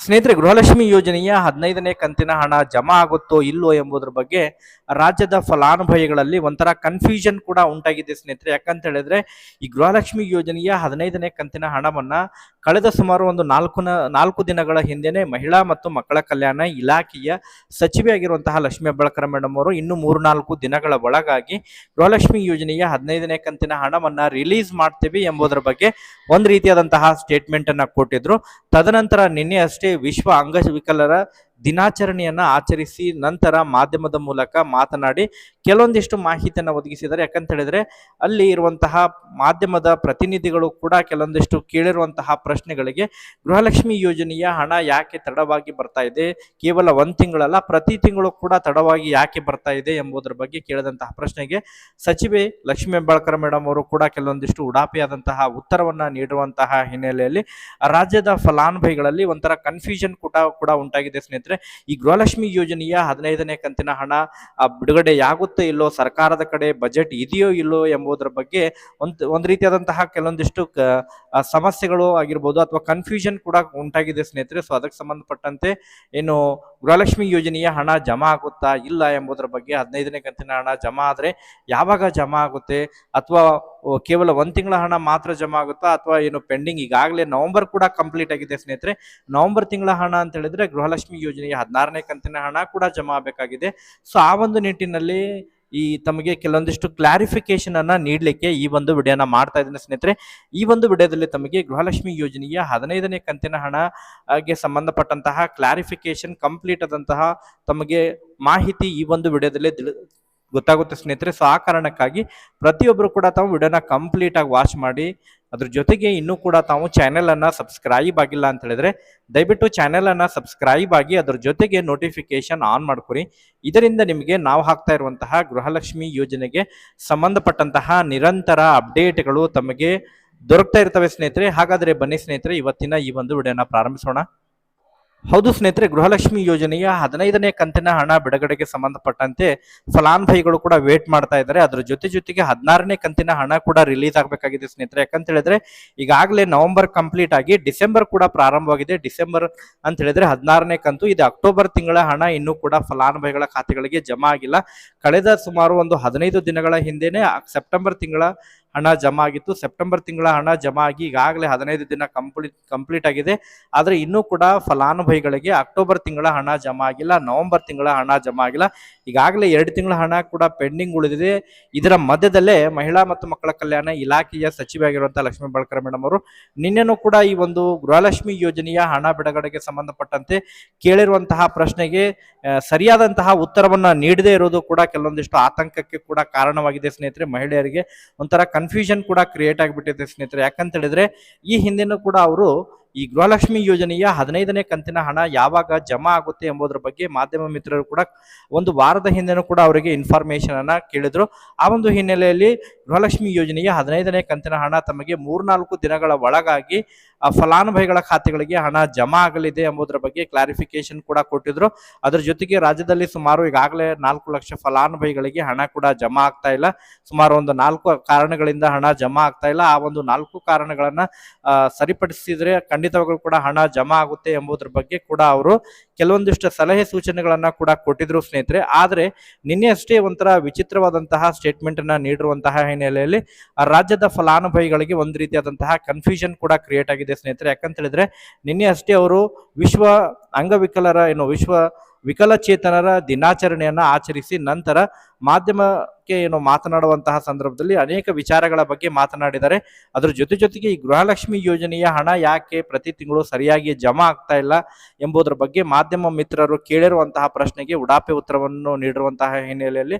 ಸ್ನೇಹಿತರೆ, ಗೃಹಲಕ್ಷ್ಮಿ ಯೋಜನೆಯ ಹದಿನೈದನೇ ಕಂತಿನ ಹಣ ಜಮಾ ಆಗುತ್ತೋ ಇಲ್ಲೋ ಎಂಬುದರ ಬಗ್ಗೆ ರಾಜ್ಯದ ಫಲಾನುಭವಿಗಳಲ್ಲಿ ಒಂಥರ ಕನ್ಫ್ಯೂಷನ್ ಕೂಡ ಉಂಟಾಗಿದೆ ಸ್ನೇಹಿತರೆ. ಯಾಕಂತ ಹೇಳಿದ್ರೆ, ಈ ಗೃಹಲಕ್ಷ್ಮಿ ಯೋಜನೆಯ ಹದಿನೈದನೇ ಕಂತಿನ ಹಣವನ್ನ ಕಳೆದ ಸುಮಾರು ಒಂದು ನಾಲ್ಕು ನಾಲ್ಕು ದಿನಗಳ ಹಿಂದೆನೆ ಮಹಿಳಾ ಮತ್ತು ಮಕ್ಕಳ ಕಲ್ಯಾಣ ಇಲಾಖೆಯ ಸಚಿವೆಯಾಗಿರುವಂತಹ ಲಕ್ಷ್ಮಿ ಹೆಬ್ಬಾಳ್ಕರ್ ಮೇಡಮ್ ಅವರು ಇನ್ನು ಮೂರು ನಾಲ್ಕು ದಿನಗಳ ಒಳಗಾಗಿ ಗೃಹಲಕ್ಷ್ಮಿ ಯೋಜನೆಯ ಹದಿನೈದನೇ ಕಂತಿನ ಹಣವನ್ನ ರಿಲೀಸ್ ಮಾಡ್ತೀವಿ ಎಂಬುದರ ಬಗ್ಗೆ ಒಂದು ರೀತಿಯಾದಂತಹ ಸ್ಟೇಟ್ಮೆಂಟ್ ಅನ್ನ ಕೊಟ್ಟಿದ್ರು. ತದನಂತರ ನಿನ್ನೆ ಅಷ್ಟೇ ವಿಶ್ವ ಅಂಗವಿಕಲರ ದಿನಾಚರಣೆಯನ್ನ ಆಚರಿಸಿ ನಂತರ ಮಾಧ್ಯಮದ ಮೂಲಕ ಮಾತನಾಡಿ ಕೆಲವೊಂದಿಷ್ಟು ಮಾಹಿತಿಯನ್ನು ಒದಗಿಸಿದ್ದಾರೆ. ಯಾಕಂತ ಹೇಳಿದ್ರೆ ಅಲ್ಲಿ ಇರುವಂತಹ ಮಾಧ್ಯಮದ ಪ್ರತಿನಿಧಿಗಳು ಕೂಡ ಕೆಲವೊಂದಿಷ್ಟು ಕೇಳಿರುವಂತಹ ಪ್ರಶ್ನೆಗಳಿಗೆ ಗೃಹಲಕ್ಷ್ಮಿ ಯೋಜನೆಯ ಹಣ ಯಾಕೆ ತಡವಾಗಿ ಬರ್ತಾ ಇದೆ, ಕೇವಲ ಒಂದ್ ತಿಂಗಳಲ್ಲ, ಪ್ರತಿ ತಿಂಗಳು ಕೂಡ ತಡವಾಗಿ ಯಾಕೆ ಬರ್ತಾ ಇದೆ ಎಂಬುದರ ಬಗ್ಗೆ ಕೇಳಿದಂತಹ ಪ್ರಶ್ನೆಗೆ ಸಚಿವೆ ಲಕ್ಷ್ಮೀ ಹೆಬ್ಬಾಳ್ಕರ್ ಮೇಡಮ್ ಅವರು ಕೂಡ ಕೆಲವೊಂದಿಷ್ಟು ಉಡಾಪಿಯಾದಂತಹ ಉತ್ತರವನ್ನ ನೀಡುವಂತಹ ಹಿನ್ನೆಲೆಯಲ್ಲಿ ರಾಜ್ಯದ ಫಲಾನುಭವಿಗಳಲ್ಲಿ ಒಂಥರ ಕನ್ಫ್ಯೂಷನ್ ಕೂಡ ಕೂಡ ಉಂಟಾಗಿದೆ ಸ್ನೇಹಿತರೆ. ಈ ಗೃಹಲಕ್ಷ್ಮಿ ಯೋಜನೆಯ ಹದಿನೈದನೇ ಕಂತಿನ ಹಣ ಬಿಡುಗಡೆ ಆಗುತ್ತೋ ಇಲ್ಲೋ, ಸರ್ಕಾರದ ಕಡೆ ಬಜೆಟ್ ಇದೆಯೋ ಇಲ್ಲೋ ಎಂಬುದರ ಬಗ್ಗೆ ಒಂದು ಒಂದು ರೀತಿಯಾದಂತಹ ಕೆಲವೊಂದಿಷ್ಟು ಸಮಸ್ಯೆಗಳು ಆಗಿರ್ಬೋದು ಅಥವಾ ಕನ್ಫ್ಯೂಷನ್ ಕೂಡ ಉಂಟಾಗಿದೆ ಸ್ನೇಹಿತರೆ. ಸೊ ಅದಕ್ಕೆ ಸಂಬಂಧಪಟ್ಟಂತೆ ಏನು ಗೃಹಲಕ್ಷ್ಮಿ ಯೋಜನೆಯ ಹಣ ಜಮಾ ಆಗುತ್ತಾ ಇಲ್ಲ ಎಂಬುದರ ಬಗ್ಗೆ ಹದಿನೈದನೇ ಕಂತಿನ ಹಣ ಜಮಾ ಆದರೆ ಯಾವಾಗ ಜಮಾ ಆಗುತ್ತೆ? ಅಥವಾ ಕೇವಲ ಒಂದ್ ತಿಂಗಳ ಹಣ ಮಾತ್ರ ಜಮಾ ಆಗುತ್ತಾ ಅಥವಾ ಏನು ಪೆಂಡಿಂಗ್ ಈಗಾಗಲೇ ನವೆಂಬರ್ ಕೂಡ ಕಂಪ್ಲೀಟ್ ಆಗಿದೆ ಸ್ನೇಹಿತರೆ. ನವೆಂಬರ್ ತಿಂಗಳ ಹಣ ಅಂತ ಹೇಳಿದ್ರೆ ಗೃಹಲಕ್ಷ್ಮಿ ಯೋಜನೆಗೆ ಹದಿನಾರನೇ ಕಂತಿನ ಹಣ ಕೂಡ ಜಮಾ ಆಗಬೇಕಾಗಿದೆ. ಸೊ, ಆ ಒಂದು ನಿಟ್ಟಿನಲ್ಲಿ ಈ ತಮಗೆ ಕೆಲವೊಂದಿಷ್ಟು ಕ್ಲಾರಿಫಿಕೇಶನ್ ಅನ್ನ ನೀಡಲಿಕ್ಕೆ ಈ ಒಂದು ವಿಡಿಯೋನ ಮಾಡ್ತಾ ಇದ್ದೀನಿ ಸ್ನೇಹಿತರೆ. ಈ ಒಂದು ವಿಡಿಯೋದಲ್ಲಿ ತಮಗೆ ಗೃಹಲಕ್ಷ್ಮಿ ಯೋಜನೆಯ ಹದಿನೈದನೇ ಕಂತಿನ ಹಣಗೆ ಸಂಬಂಧಪಟ್ಟಂತಹ ಕ್ಲಾರಿಫಿಕೇಶನ್ ಕಂಪ್ಲೀಟ್ ಆದಂತಹ ತಮಗೆ ಮಾಹಿತಿ ಈ ಒಂದು ವಿಡಿಯೋದಲ್ಲಿ ಗೊತ್ತಾಗುತ್ತೆ ಸ್ನೇಹಿತರೆ. ಸೊ ಆ ಕಾರಣಕ್ಕಾಗಿ ಪ್ರತಿಯೊಬ್ಬರು ಕೂಡ ತಾವು ವಿಡಿಯೋನ ಕಂಪ್ಲೀಟ್ ಆಗಿ ವಾಚ್ ಮಾಡಿ, ಅದ್ರ ಜೊತೆಗೆ ಇನ್ನೂ ಕೂಡ ತಾವು ಚಾನೆಲ್ ಅನ್ನ ಸಬ್ಸ್ಕ್ರೈಬ್ ಆಗಿಲ್ಲ ಅಂತ ಹೇಳಿದ್ರೆ, ದಯವಿಟ್ಟು ಚಾನೆಲ್ ಅನ್ನ ಸಬ್ಸ್ಕ್ರೈಬ್ ಆಗಿ ಅದ್ರ ಜೊತೆಗೆ ನೋಟಿಫಿಕೇಶನ್ ಆನ್ ಮಾಡ್ಕೊರಿ ಇದರಿಂದ ನಿಮಗೆ ನಾವು ಹಾಕ್ತಾ ಇರುವಂತಹ ಗೃಹಲಕ್ಷ್ಮಿ ಯೋಜನೆಗೆ ಸಂಬಂಧಪಟ್ಟಂತಹ ನಿರಂತರ ಅಪ್ಡೇಟ್ಗಳು ತಮಗೆ ದೊರಕ್ತಾ ಇರ್ತವೆ ಸ್ನೇಹಿತರೆ. ಹಾಗಾದ್ರೆ ಬನ್ನಿ ಸ್ನೇಹಿತರೆ, ಇವತ್ತಿನ ಈ ಒಂದು ವಿಡಿಯೋನ ಪ್ರಾರಂಭಿಸೋಣ. ಹೌದು ಸ್ನೇಹಿತರೆ, ಗೃಹಲಕ್ಷ್ಮಿ ಯೋಜನೆಯ ಹದಿನೈದನೇ ಕಂತಿನ ಹಣ ಬಿಡುಗಡೆಗೆ ಸಂಬಂಧಪಟ್ಟಂತೆ ಫಲಾನುಭವಿಗಳು ಕೂಡ ವೇಟ್ ಮಾಡ್ತಾ ಇದ್ದಾರೆ. ಅದ್ರ ಜೊತೆ ಜೊತೆಗೆ ಹದಿನಾರನೇ ಕಂತಿನ ಹಣ ಕೂಡ ರಿಲೀಸ್ ಆಗಬೇಕಾಗಿದೆ ಸ್ನೇಹಿತರೆ. ಯಾಕಂತ ಹೇಳಿದ್ರೆ ಈಗಾಗಲೇ ನವೆಂಬರ್ ಕಂಪ್ಲೀಟ್ ಆಗಿ ಡಿಸೆಂಬರ್ ಕೂಡ ಪ್ರಾರಂಭವಾಗಿದೆ. ಡಿಸೆಂಬರ್ ಅಂತ ಹೇಳಿದ್ರೆ ಹದಿನಾರನೇ ಕಂತು. ಇದು ಅಕ್ಟೋಬರ್ ತಿಂಗಳ ಹಣ. ಇನ್ನೂ ಕೂಡ ಫಲಾನುಭವಿಗಳ ಖಾತೆಗಳಿಗೆ ಜಮಾ ಆಗಿಲ್ಲ. ಕಳೆದ ಸುಮಾರು ಒಂದು ಹದಿನೈದು ದಿನಗಳ ಹಿಂದೆನೆ ಸೆಪ್ಟೆಂಬರ್ ತಿಂಗಳ ಹಣ ಜಮಾ ಆಗಿತ್ತು. ಸೆಪ್ಟೆಂಬರ್ ತಿಂಗಳ ಹಣ ಜಮಾ ಆಗಿ ಈಗಾಗಲೇ ಹದಿನೈದು ದಿನ ಕಂಪ್ಲೀಟ್ ಕಂಪ್ಲೀಟ್ ಆಗಿದೆ. ಆದರೆ ಇನ್ನೂ ಕೂಡ ಫಲಾನುಭವಿಗಳಿಗೆ ಅಕ್ಟೋಬರ್ ತಿಂಗಳ ಹಣ ಜಮಾ ಆಗಿಲ್ಲ, ನವೆಂಬರ್ ತಿಂಗಳ ಹಣ ಜಮಾ ಆಗಿಲ್ಲ. ಈಗಾಗಲೇ ಎರಡು ತಿಂಗಳ ಹಣ ಕೂಡ ಪೆಂಡಿಂಗ್ ಉಳಿದಿದೆ. ಇದರ ಮಧ್ಯದಲ್ಲೇ ಮಹಿಳಾ ಮತ್ತು ಮಕ್ಕಳ ಕಲ್ಯಾಣ ಇಲಾಖೆಯ ಸಚಿವೆಯಾಗಿರುವಂತಹ ಲಕ್ಷ್ಮೀ ಬಾಳ್ಕರ್ ಮೇಡಮ್ ಅವರು ನಿನ್ನೆನೂ ಕೂಡ ಈ ಒಂದು ಗೃಹಲಕ್ಷ್ಮಿ ಯೋಜನೆಯ ಹಣ ಬಿಡುಗಡೆಗೆ ಸಂಬಂಧಪಟ್ಟಂತೆ ಕೇಳಿರುವಂತಹ ಪ್ರಶ್ನೆಗೆ ಸರಿಯಾದಂತಹ ಉತ್ತರವನ್ನ ನೀಡದೇ ಇರೋದು ಕೂಡ ಕೆಲವೊಂದಿಷ್ಟು ಆತಂಕಕ್ಕೆ ಕೂಡ ಕಾರಣವಾಗಿದೆ ಸ್ನೇಹಿತರೆ, ಮಹಿಳೆಯರಿಗೆ ಒಂಥರ ಕನ್ಫ್ಯೂಷನ್ ಕೂಡ ಕ್ರಿಯೇಟ್ ಆಗಿಬಿಟ್ಟಿದೆ ಸ್ನೇಹಿತರೆ. ಯಾಕಂತ ಹೇಳಿದ್ರೆ ಈ ಹಿಂದೆನೂ ಕೂಡ ಅವರು ಈ ಗೃಹಲಕ್ಷ್ಮಿ ಯೋಜನೆಯ ಹದಿನೈದನೇ ಕಂತಿನ ಹಣ ಯಾವಾಗ ಜಮಾ ಆಗುತ್ತೆ ಎಂಬುದರ ಬಗ್ಗೆ ಮಾಧ್ಯಮ ಮಿತ್ರರು ಕೂಡ ಒಂದು ವಾರದ ಹಿಂದೆನೂ ಕೂಡ ಅವರಿಗೆ ಇನ್ಫಾರ್ಮೇಶನ್ ಅನ್ನ ಕೇಳಿದ್ರು. ಆ ಒಂದು ಹಿನ್ನೆಲೆಯಲ್ಲಿ ಗೃಹಲಕ್ಷ್ಮಿ ಯೋಜನೆಯ ಹದಿನೈದನೇ ಕಂತಿನ ಹಣ ತಮಗೆ ಮೂರ್ನಾಲ್ಕು ದಿನಗಳ ಒಳಗಾಗಿ ಫಲಾನುಭವಿಗಳ ಖಾತೆಗಳಿಗೆ ಹಣ ಜಮಾ ಆಗಲಿದೆ ಎಂಬುದರ ಬಗ್ಗೆ ಕ್ಲಾರಿಫಿಕೇಶನ್ ಕೂಡ ಕೊಟ್ಟಿದ್ರು. ಅದರ ಜೊತೆಗೆ ರಾಜ್ಯದಲ್ಲಿ ಸುಮಾರು ಈಗಾಗಲೇ ನಾಲ್ಕು ಲಕ್ಷ ಫಲಾನುಭವಿಗಳಿಗೆ ಹಣ ಕೂಡ ಜಮಾ ಆಗ್ತಾ ಇಲ್ಲ. ಸುಮಾರು ಒಂದು ನಾಲ್ಕು ಕಾರಣಗಳಿಂದ ಹಣ ಜಮಾ ಆಗ್ತಾ ಇಲ್ಲ. ಆ ಒಂದು ನಾಲ್ಕು ಕಾರಣಗಳನ್ನ ಸರಿಪಡಿಸಿದ್ರೆ ಖಂಡಿತವಾಗ್ಲೂ ಕೂಡ ಹಣ ಜಮಾ ಆಗುತ್ತೆ ಎಂಬುದ್ರ ಬಗ್ಗೆ ಕೂಡ ಅವರು ಕೆಲವೊಂದಿಷ್ಟು ಸಲಹೆ ಸೂಚನೆಗಳನ್ನ ಕೂಡ ಕೊಟ್ಟಿದ್ರು ಸ್ನೇಹಿತರೆ. ಆದ್ರೆ ನಿನ್ನೆ ಅಷ್ಟೇ ಒಂಥರ ವಿಚಿತ್ರವಾದಂತಹ ಸ್ಟೇಟ್ಮೆಂಟ್ ಅನ್ನ ನೀಡಿರುವಂತಹ ಹಿನ್ನೆಲೆಯಲ್ಲಿ ರಾಜ್ಯದ ಫಲಾನುಭವಿಗಳಿಗೆ ಒಂದು ರೀತಿಯಾದಂತಹ ಕನ್ಫ್ಯೂಷನ್ ಕೂಡ ಕ್ರಿಯೇಟ್ ಆಗಿದೆ ಸ್ನೇಹಿತರೆ. ಯಾಕಂತ ಹೇಳಿದ್ರೆ ನಿನ್ನೆ ಅಷ್ಟೇ ಅವರು ವಿಶ್ವ ಅಂಗವಿಕಲರ, ಏನು ವಿಶ್ವ ವಿಕಲಚೇತನರ ದಿನಾಚರಣೆಯನ್ನ ಆಚರಿಸಿ ನಂತರ ಮಾಧ್ಯಮಕ್ಕೆ ಏನು ಮಾತನಾಡುವಂತಹ ಸಂದರ್ಭದಲ್ಲಿ ಅನೇಕ ವಿಚಾರಗಳ ಬಗ್ಗೆ ಮಾತನಾಡಿದ್ದಾರೆ. ಅದರ ಜೊತೆ ಜೊತೆಗೆ ಈ ಗೃಹಲಕ್ಷ್ಮಿ ಯೋಜನೆಯ ಹಣ ಯಾಕೆ ಪ್ರತಿ ತಿಂಗಳು ಸರಿಯಾಗಿ ಜಮಾ ಆಗ್ತಾ ಇಲ್ಲ ಎಂಬುದರ ಬಗ್ಗೆ ಮಾಧ್ಯಮ ಮಿತ್ರರು ಕೇಳಿರುವಂತಹ ಪ್ರಶ್ನೆಗೆ ಉಡಾಪೆ ಉತ್ತರವನ್ನು ನೀಡಿರುವಂತಹ ಹಿನ್ನೆಲೆಯಲ್ಲಿ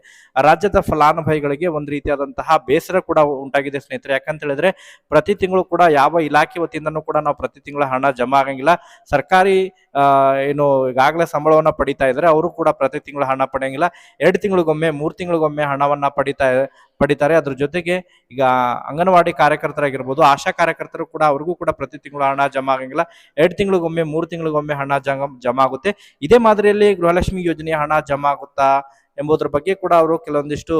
ರಾಜ್ಯದ ಫಲಾನುಭವಿಗಳಿಗೆ ಒಂದು ರೀತಿಯಾದಂತಹ ಬೇಸರ ಕೂಡ ಉಂಟಾಗಿದೆ ಸ್ನೇಹಿತರೆ. ಯಾಕಂತ ಹೇಳಿದ್ರೆ ಪ್ರತಿ ತಿಂಗಳು ಕೂಡ ಯಾವ ಇಲಾಖೆ ವತಿಯಿಂದನೂ ಕೂಡ ನಾವು ಪ್ರತಿ ತಿಂಗಳ ಹಣ ಜಮಾ ಆಗಂಗಿಲ್ಲ. ಸರ್ಕಾರಿ ಏನು ಈಗಾಗಲೇ ಸಂಬಳವನ್ನು ಪಡಿತಾ ಇದ್ದಾರೆ, ಅವರು ಕೂಡ ಪ್ರತಿ ತಿಂಗಳು ಹಣ ಪಡೆಯಂಗಿಲ್ಲ. ಎರಡು ತಿಂಗಳಿಗೊಮ್ಮೆ ಮೂರು ತಿಂಗಳಿಗೊಮ್ಮೆ ಹಣವನ್ನ ಪಡಿತಾ, ಪಡಿತಾರೆ. ಅದ್ರ ಜೊತೆಗೆ ಈಗ ಅಂಗನವಾಡಿ ಕಾರ್ಯಕರ್ತರಾಗಿರ್ಬೋದು, ಆಶಾ ಕಾರ್ಯಕರ್ತರು ಕೂಡ ಅವ್ರಿಗೂ ಕೂಡ ಪ್ರತಿ ತಿಂಗಳು ಹಣ ಜಮಾ ಆಗಂಗಿಲ್ಲ. ಎರಡು ತಿಂಗಳಿಗೊಮ್ಮೆ, ಮೂರು ತಿಂಗಳಿಗೊಮ್ಮೆ ಹಣ ಜಮ ಆಗುತ್ತೆ. ಇದೇ ಮಾದರಿಯಲ್ಲಿ ಗೃಹಲಕ್ಷ್ಮಿ ಯೋಜನೆಯ ಹಣ ಜಮಾ ಆಗುತ್ತಾ ಎಂಬುದ್ರ ಬಗ್ಗೆ ಕೂಡ ಅವರು ಕೆಲವೊಂದಿಷ್ಟು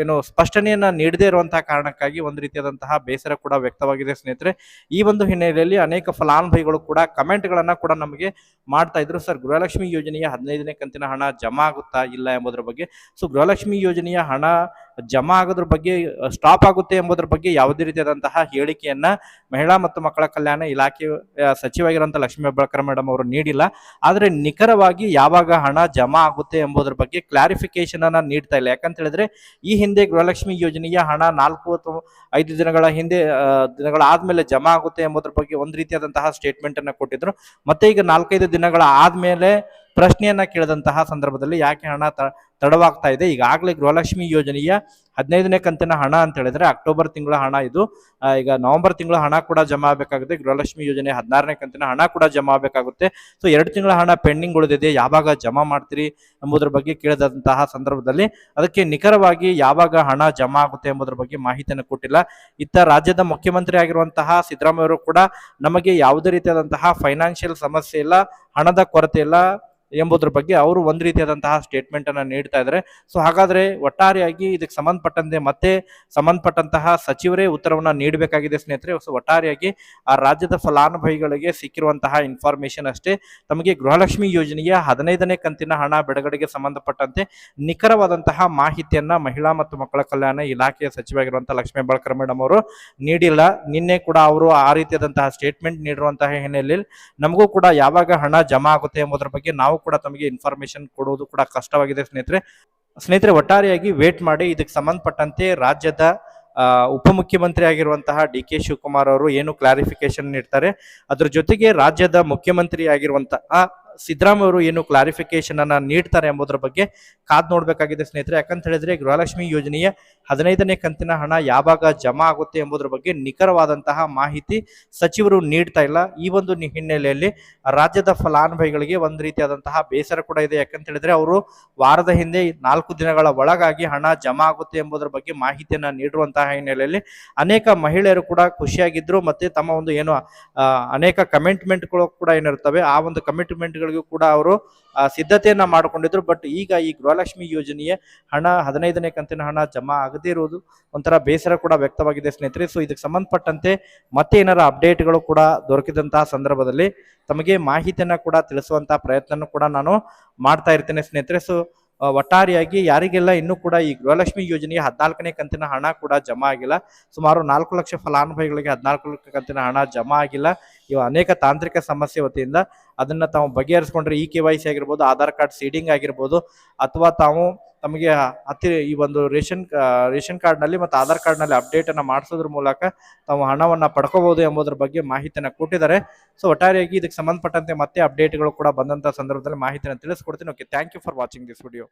ಏನು ಸ್ಪಷ್ಟನೆಯನ್ನ ನೀಡದೇ ಇರುವಂತಹ ಕಾರಣಕ್ಕಾಗಿ ಒಂದು ರೀತಿಯಾದಂತಹ ಬೇಸರ ಕೂಡ ವ್ಯಕ್ತವಾಗಿದೆ ಸ್ನೇಹಿತರೆ. ಈ ಒಂದು ಹಿನ್ನೆಲೆಯಲ್ಲಿ ಅನೇಕ ಫಲಾನುಭವಿಗಳು ಕೂಡ ಕಮೆಂಟ್ಗಳನ್ನ ಕೂಡ ನಮಗೆ ಮಾಡ್ತಾ ಇದ್ರು. ಸರ್, ಗೃಹಲಕ್ಷ್ಮಿ ಯೋಜನೆಯ ಹದಿನೈದನೇ ಕಂತಿನ ಹಣ ಜಮಾ ಆಗುತ್ತಾ ಇಲ್ಲ ಎಂಬುದರ ಬಗ್ಗೆ. ಸೊ ಗೃಹಲಕ್ಷ್ಮಿ ಯೋಜನೆಯ ಹಣ ಜಮಾ ಆಗೋದ್ರ ಬಗ್ಗೆ ಸ್ಟಾಪ್ ಆಗುತ್ತೆ ಎಂಬುದರ ಬಗ್ಗೆ ಯಾವುದೇ ರೀತಿಯಾದಂತಹ ಹೇಳಿಕೆಯನ್ನ ಮಹಿಳಾ ಮತ್ತು ಮಕ್ಕಳ ಕಲ್ಯಾಣ ಇಲಾಖೆ ಸಚಿವಾಗಿರುವಂತಹ ಲಕ್ಷ್ಮೀ ಹೆಬ್ಬಾಳ್ಕರ್ ಮೇಡಮ್ ಅವರು ನೀಡಿಲ್ಲ. ಆದರೆ ನಿಖರವಾಗಿ ಯಾವಾಗ ಹಣ ಜಮಾ ಆಗುತ್ತೆ ಎಂಬುದರ ಬಗ್ಗೆ ಕ್ಲಾರಿಫಿಕೇಶನ್ ಅನ್ನ ನೀಡ್ತಾ ಇಲ್ಲ. ಯಾಕಂತ ಹೇಳಿದ್ರೆ ಈ ಹಿಂದೆ ಗೃಹಲಕ್ಷ್ಮಿ ಯೋಜನೆಯ ಹಣ ನಾಲ್ಕು ಅಥವಾ ಐದು ದಿನಗಳ ಹಿಂದೆ ದಿನಗಳ ಆದ್ಮೇಲೆ ಜಮಾ ಆಗುತ್ತೆ ಎಂಬುದರ ಬಗ್ಗೆ ಒಂದ್ ರೀತಿಯಾದಂತಹ ಸ್ಟೇಟ್ಮೆಂಟ್ ಅನ್ನ ಕೊಟ್ಟಿದ್ರು. ಮತ್ತೆ ಈಗ ನಾಲ್ಕೈದು ದಿನಗಳ ಆದ್ಮೇಲೆ ಪ್ರಶ್ನೆಯನ್ನ ಕೇಳಿದಂತಹ ಸಂದರ್ಭದಲ್ಲಿ ಯಾಕೆ ಹಣ ತಡವಾಗ್ತಾ ಇದೆ. ಈಗಾಗಲೇ ಗೃಹಲಕ್ಷ್ಮಿ ಯೋಜನೆಯ ಹದಿನೈದನೇ ಕಂತಿನ ಹಣ ಅಂತ ಹೇಳಿದ್ರೆ ಅಕ್ಟೋಬರ್ ತಿಂಗಳ ಹಣ ಇದು. ಈಗ ನವೆಂಬರ್ ತಿಂಗಳ ಹಣ ಕೂಡ ಜಮಾ ಆಗಬೇಕಾಗುತ್ತೆ. ಗೃಹಲಕ್ಷ್ಮಿ ಯೋಜನೆ ಹದಿನಾರನೇ ಕಂತಿನ ಹಣ ಕೂಡ ಜಮಾ ಆಗಬೇಕಾಗುತ್ತೆ. ಸೊ ಎರಡು ತಿಂಗಳ ಹಣ ಪೆಂಡಿಂಗ್ ಉಳಿದಿದೆ. ಯಾವಾಗ ಜಮಾ ಮಾಡ್ತೀರಿ ಎಂಬುದರ ಬಗ್ಗೆ ಕೇಳಿದಂತಹ ಸಂದರ್ಭದಲ್ಲಿ ಅದಕ್ಕೆ ನಿಖರವಾಗಿ ಯಾವಾಗ ಹಣ ಜಮಾ ಆಗುತ್ತೆ ಎಂಬುದರ ಬಗ್ಗೆ ಮಾಹಿತಿಯನ್ನು ಕೊಟ್ಟಿಲ್ಲ. ಇತ್ತ ರಾಜ್ಯದ ಮುಖ್ಯಮಂತ್ರಿ ಆಗಿರುವಂತಹ ಸಿದ್ದರಾಮಯ್ಯ ಕೂಡ ನಮಗೆ ಯಾವುದೇ ರೀತಿಯಾದಂತಹ ಫೈನಾನ್ಷಿಯಲ್ ಸಮಸ್ಯೆ ಇಲ್ಲ, ಹಣದ ಕೊರತೆ ಇಲ್ಲ ಎಂಬುದರ ಬಗ್ಗೆ ಅವರು ಒಂದು ರೀತಿಯಾದಂತಹ ಸ್ಟೇಟ್ಮೆಂಟ್ ಅನ್ನ ನೀಡ್ತಾ ಇದ್ದಾರೆ. ಸೊ ಹಾಗಾದ್ರೆ ಒಟ್ಟಾರೆಯಾಗಿ ಇದಕ್ಕೆ ಸಂಬಂಧಪಟ್ಟಂತೆ ಮತ್ತೆ ಸಂಬಂಧಪಟ್ಟಂತಹ ಸಚಿವರೇ ಉತ್ತರವನ್ನ ನೀಡಬೇಕಾಗಿದೆ ಸ್ನೇಹಿತರೆ. ಸೊ ಒಟ್ಟಾರೆಯಾಗಿ ಆ ರಾಜ್ಯದ ಫಲಾನುಭವಿಗಳಿಗೆ ಸಿಕ್ಕಿರುವಂತಹ ಇನ್ಫಾರ್ಮೇಶನ್ ಅಷ್ಟೇ. ತಮಗೆ ಗೃಹಲಕ್ಷ್ಮಿ ಯೋಜನೆಯ ಹದಿನೈದನೇ ಕಂತಿನ ಹಣ ಬಿಡುಗಡೆಗೆ ಸಂಬಂಧಪಟ್ಟಂತೆ ನಿಖರವಾದಂತಹ ಮಾಹಿತಿಯನ್ನ ಮಹಿಳಾ ಮತ್ತು ಮಕ್ಕಳ ಕಲ್ಯಾಣ ಇಲಾಖೆಯ ಸಚಿವರಾಗಿರುವಂತಹ ಲಕ್ಷ್ಮೀ ಹೆಬ್ಬಾಳ್ಕರ್ ಮೇಡಮ್ ಅವರು ನೀಡಿಲ್ಲ. ನಿನ್ನೆ ಕೂಡ ಅವರು ಆ ರೀತಿಯಾದಂತಹ ಸ್ಟೇಟ್ಮೆಂಟ್ ನೀಡಿರುವಂತಹ ಹಿನ್ನೆಲೆಯಲ್ಲಿ ನಮಗೂ ಕೂಡ ಯಾವಾಗ ಹಣ ಜಮಾ ಆಗುತ್ತೆ ಎಂಬುದರ ಬಗ್ಗೆ ನಾವು ಕೂಡ ತಮಗೆ ಇನ್ಫಾರ್ಮೇಶನ್ ಕೊಡುವುದು ಕೂಡ ಕಷ್ಟವಾಗಿದೆ ಸ್ನೇಹಿತರೆ. ಸ್ನೇಹಿತರೆ, ಒಟ್ಟಾರೆಯಾಗಿ ವೇಟ್ ಮಾಡಿ ಇದಕ್ಕೆ ಸಂಬಂಧಪಟ್ಟಂತೆ ರಾಜ್ಯದ ಉಪಮುಖ್ಯಮಂತ್ರಿ ಆಗಿರುವಂತಹ ಡಿ ಕೆ ಶಿವಕುಮಾರ್ ಅವರು ಏನು ಕ್ಲಾರಿಫಿಕೇಶನ್ ನೀಡ್ತಾರೆ. ಅದ್ರ ಜೊತೆಗೆ ರಾಜ್ಯದ ಮುಖ್ಯಮಂತ್ರಿ ಆಗಿರುವಂತಹ ಸಿದ್ದರಾಮಯ್ಯ ಅವರು ಏನು ಕ್ಲಾರಿಫಿಕೇಶನ್ ಅನ್ನ ನೀಡ್ತಾರೆ ಎಂಬುದರ ಬಗ್ಗೆ ಕಾದ್ ನೋಡಬೇಕಾಗಿದೆ ಸ್ನೇಹಿತರೆ. ಯಾಕಂತ ಹೇಳಿದ್ರೆ ಗೃಹಲಕ್ಷ್ಮಿ ಯೋಜನೆಯ ಹದಿನೈದನೇ ಕಂತಿನ ಹಣ ಯಾವಾಗ ಜಮಾ ಆಗುತ್ತೆ ಎಂಬುದರ ಬಗ್ಗೆ ನಿಖರವಾದಂತಹ ಮಾಹಿತಿ ಸಚಿವರು ನೀಡ್ತಾ ಇಲ್ಲ. ಈ ಒಂದು ಹಿನ್ನೆಲೆಯಲ್ಲಿ ರಾಜ್ಯದ ಫಲಾನುಭವಿಗಳಿಗೆ ಒಂದು ರೀತಿಯಾದಂತಹ ಬೇಸರ ಕೂಡ ಇದೆ. ಯಾಕಂತ ಹೇಳಿದ್ರೆ ಅವರು ವಾರದ ಹಿಂದೆ ನಾಲ್ಕು ದಿನಗಳ ಒಳಗಾಗಿ ಹಣ ಜಮಾ ಆಗುತ್ತೆ ಎಂಬುದರ ಬಗ್ಗೆ ಮಾಹಿತಿಯನ್ನ ನೀಡಿರುವಂತಹ ಹಿನ್ನೆಲೆಯಲ್ಲಿ ಅನೇಕ ಮಹಿಳೆಯರು ಕೂಡ ಖುಷಿಯಾಗಿದ್ರು. ಮತ್ತೆ ತಮ್ಮ ಒಂದು ಏನು ಅನೇಕ ಕಮಿಟ್ಮೆಂಟ್ಗಳು ಕೂಡ ಏನಿರ್ತವೆ ಆ ಒಂದು ಕಮಿಟ್ಮೆಂಟ್ಗಳಿಗೂ ಕೂಡ ಅವರು ಸಿದ್ಧತೆಯನ್ನ ಮಾಡಿಕೊಂಡಿದ್ರು. ಬಟ್ ಈಗ ಈ ಗೃಹಲಕ್ಷ್ಮಿ ಯೋಜನೆಯ ಹಣ, ಹದಿನೈದನೇ ಕಂತಿನ ಹಣ ಜಮಾ ಆಗದೇ ಇರೋದು ಒಂಥರ ಬೇಸರ ಕೂಡ ವ್ಯಕ್ತವಾಗಿದೆ ಸ್ನೇಹಿತರೆ. ಸೊ ಇದಕ್ಕೆ ಸಂಬಂಧಪಟ್ಟಂತೆ ಮತ್ತೆ ಏನಾರ ಅಪ್ಡೇಟ್ಗಳು ಕೂಡ ದೊರಕಿದಂತಹ ಸಂದರ್ಭದಲ್ಲಿ ತಮಗೆ ಮಾಹಿತಿಯನ್ನ ಕೂಡ ತಿಳಿಸುವಂತಹ ಪ್ರಯತ್ನ ಕೂಡ ನಾನು ಮಾಡ್ತಾ ಇರ್ತೇನೆ ಸ್ನೇಹಿತರೆ. ಸೊ ಒಟ್ಟಾರೆಯಾಗಿ ಯಾರಿಗೆಲ್ಲ ಇನ್ನೂ ಕೂಡ ಈ ಗೃಹಲಕ್ಷ್ಮಿ ಯೋಜನೆಯ ಹದಿನಾಲ್ಕನೇ ಕಂತಿನ ಹಣ ಕೂಡ ಜಮಾ ಆಗಿಲ್ಲ, ಸುಮಾರು ನಾಲ್ಕು ಲಕ್ಷ ಫಲಾನುಭವಿಗಳಿಗೆ ಹದಿನಾಲ್ಕು ಲಕ್ಷ ಕಂತಿನ ಹಣ ಜಮಾ ಆಗಿಲ್ಲ ಇವು ಅನೇಕ ತಾಂತ್ರಿಕ ಸಮಸ್ಯೆ ವತಿಯಿಂದ ಅದನ್ನ ತಾವು ಬಗೆಹರಿಸ್ಕೊಂಡ್ರೆ ಇ ಕೆ ವೈ ಸಿ ಆಗಿರ್ಬೋದು, ಆಧಾರ್ ಕಾರ್ಡ್ ಸೀಡಿಂಗ್ ಆಗಿರ್ಬೋದು, ಅಥವಾ ತಾವು ತಮಗೆ ಹತ್ತಿರ ಈ ಒಂದು ರೇಷನ್ ರೇಷನ್ ಕಾರ್ಡ್ನಲ್ಲಿ ಮತ್ತು ಆಧಾರ್ ಕಾರ್ಡ್ನಲ್ಲಿ ಅಪ್ಡೇಟನ್ನು ಮಾಡಿಸೋದ್ರ ಮೂಲಕ ತಾವು ಹಣವನ್ನು ಪಡ್ಕೋಬೋದು ಎಂಬುದರ ಬಗ್ಗೆ ಮಾಹಿತಿಯನ್ನು ಕೊಟ್ಟಿದ್ದಾರೆ. ಸೊ, ಒಟ್ಟಾರೆಯಾಗಿ ಇದಕ್ಕೆ ಸಂಬಂಧಪಟ್ಟಂತೆ ಮತ್ತೆ ಅಪ್ಡೇಟ್ಗಳು ಕೂಡ ಬಂದಂಥ ಸಂದರ್ಭದಲ್ಲಿ ಮಾಹಿತಿಯನ್ನು ತಿಳಿಸ್ಕೊಡ್ತೀನಿ. Okay thank you for watching this video